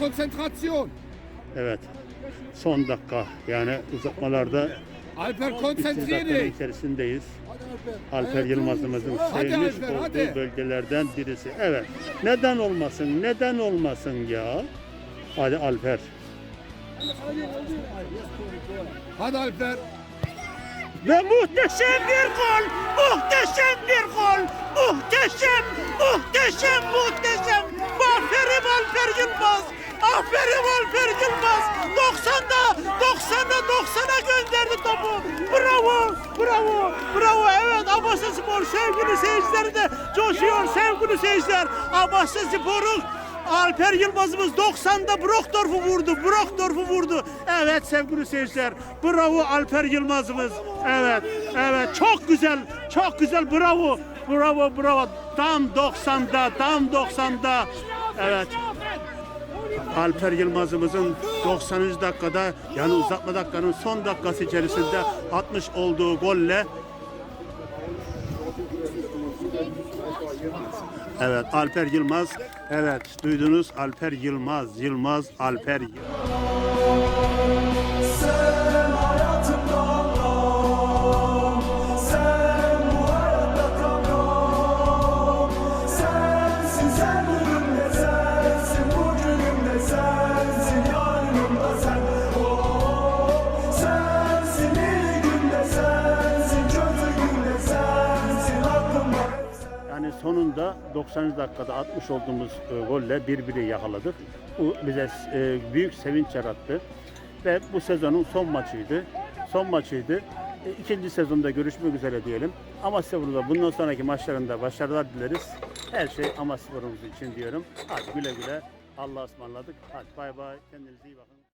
Konzentration. Evet. Son dakika yani uzatmalarda Alper 3 konzentrier dakikanın dich. içerisindeyiz. Alper Yılmaz'ımızın sevmiş Alper, olduğu hadi. bölgelerden birisi. Evet. Neden olmasın? Neden olmasın ya? Hadi Alper. Hadi Alper. Ve muhteşem bir gol! Muhteşem bir gol! Muhteşem! Muhteşem! Muhteşem! Aferin Alper Yılmaz! Aferin Alper Yılmaz! 90'da 90'da 90'a gönderdi topu. Bravo! Bravo! Bravo! Evet Abbasya Spor sevgili seyircileri de coşuyor sevgili seyirciler. Abbasya Spor'un Alper Yılmaz'ımız 90'da Brockdorf'u vurdu. Brockdorf'u vurdu. Evet sevgili seyirciler. Bravo Alper Yılmaz'ımız. Evet. Evet. Çok güzel. Çok güzel. Bravo. Bravo. Bravo. Tam 90'da. Tam 90'da. Evet. Alper Yılmaz'ımızın 90. dakikada yani uzatma dakikanın son dakikası içerisinde atmış olduğu golle Evet Alper Yılmaz. Evet duydunuz Alper Yılmaz. Yılmaz Alper Sen sonunda 90 dakikada atmış olduğumuz e, golle birbiri yakaladık. Bu bize e, büyük sevinç yarattı. Ve bu sezonun son maçıydı. Son maçıydı. E, İkinci sezonda görüşmek üzere diyelim. Amasyaspor'da bundan sonraki maçlarında başarılar dileriz. Her şey Amasyaspor'umuz için diyorum. Hadi güle güle. Allah'a ısmarladık. Hadi bay bay. Kendinize iyi bakın.